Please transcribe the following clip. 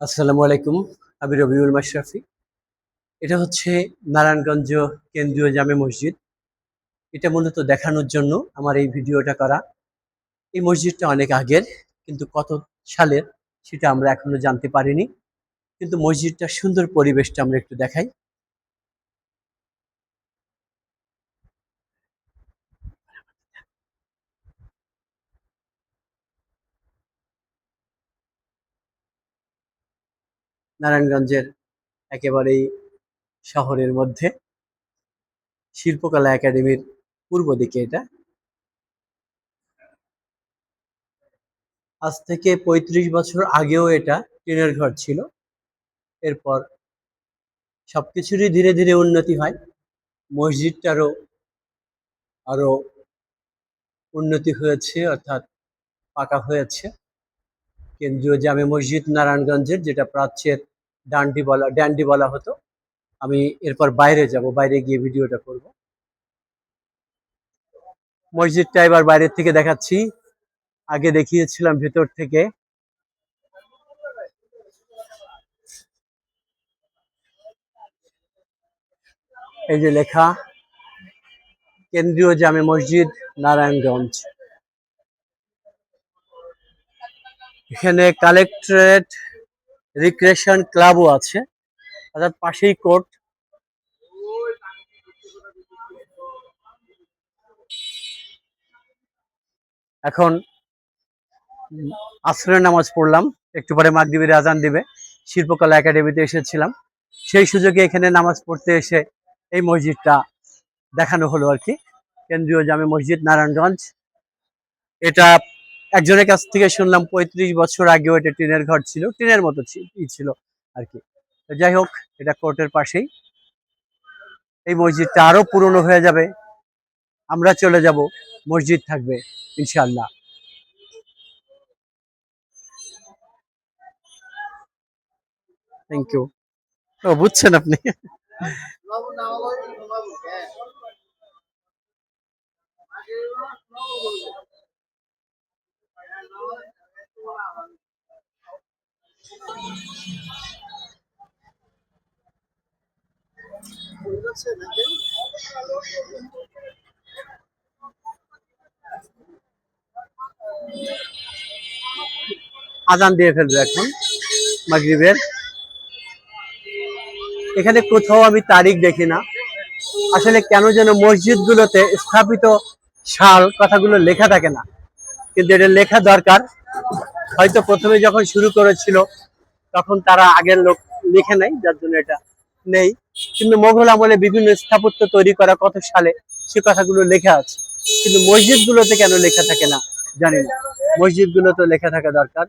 আসসালামু আলাইকুম, আমি রবিউল মাশরাফি। এটা হচ্ছে নারায়ণগঞ্জ কেন্দ্রীয় জামে মসজিদ। এটা মূলত দেখানোর জন্য আমার এই ভিডিওটা করা। এই মসজিদটা অনেক আগের, কিন্তু কত সালের সেটা আমরা এখনও জানতে পারিনি। কিন্তু মসজিদটা সুন্দর পরিবেশটা আমরা একটু দেখাই। নারায়ণগঞ্জের একেবারেই শহরের মধ্যে। শিল্পকলা একাডেমির পূর্ব দিকে এটা। আজ থেকে ৩৫ বছর আগেও এটা টিনের ঘর ছিল। এরপর সবকিছুরই ধীরে ধীরে উন্নতি হয়। মসজিদটারও আরও উন্নতি হয়েছে, অর্থাৎ পাকা হয়েছে। কেন্দ্রীয় জামে মসজিদ নারায়ণগঞ্জের, যেটা প্রাচ্যের ডান্ডি বলা, ড্যান্ডি বলা হতো। আমি এরপর বাইরে যাব, বাইরে গিয়ে ভিডিওটা করব। মসজিদটা এবার বাইরের থেকে দেখাচ্ছি। আগে দেখিয়েছিলাম ভেতর থেকে। এই যে লেখা, কেন্দ্রীয় জামে মসজিদ, নারায়ণগঞ্জ। এখানে কালেক্টরেট রিক্রিয়েশন ক্লাবও আছে। অর্থাৎ পাশেই কোর্ট এখন আসরের নামাজ পড়লাম। একটু পরে মাগরিবের আজান দিবে। শিল্পকলা একাডেমিতে এসেছিলাম। সেই সুযোগে এখানে নামাজ পড়তে এসে এই মসজিদটা দেখানো হলো আর কি। কেন্দ্রীয় জামে মসজিদ, নারায়ণগঞ্জ। এটা একজনের কাছ থেকে শুনলাম পঁয়ত্রিশ বছর আগেও এটা টিনের ঘর ছিল, টিনের মতো ছিল আর কি যাই হোক, এটা কোর্টের পাশেই। এই মসজিদটা আরও পুরনো হয়ে যাবে। আমরা চলে যাব। মসজিদ থাকবে, ইনশাআল্লাহ। থ্যাংক ইউ ও, বুঝছেন আপনি? আজান দিয়ে ফেলবে এখন, মাগরিবের। এখানে কোথাও আমি তারিখ দেখি না। আসলে কেন যেন মসজিদগুলোতে স্থাপিত সাল কথাগুলো লেখা থাকে না। কিন্তু এটা লেখা দরকার। হয়তো প্রথমে যখন শুরু করেছিল, তখন তারা আগের লোক লিখে নাই, যার জন্য এটা নেই। কিন্তু মোঘল আমলে বিভিন্ন স্থাপত্য তৈরি করা কত সালে সে কথাগুলো লেখা আছে। কিন্তু মসজিদগুলোতে কেন লেখা থাকে না? জানি না। মসজিদগুলোতে লেখা থাকা দরকার।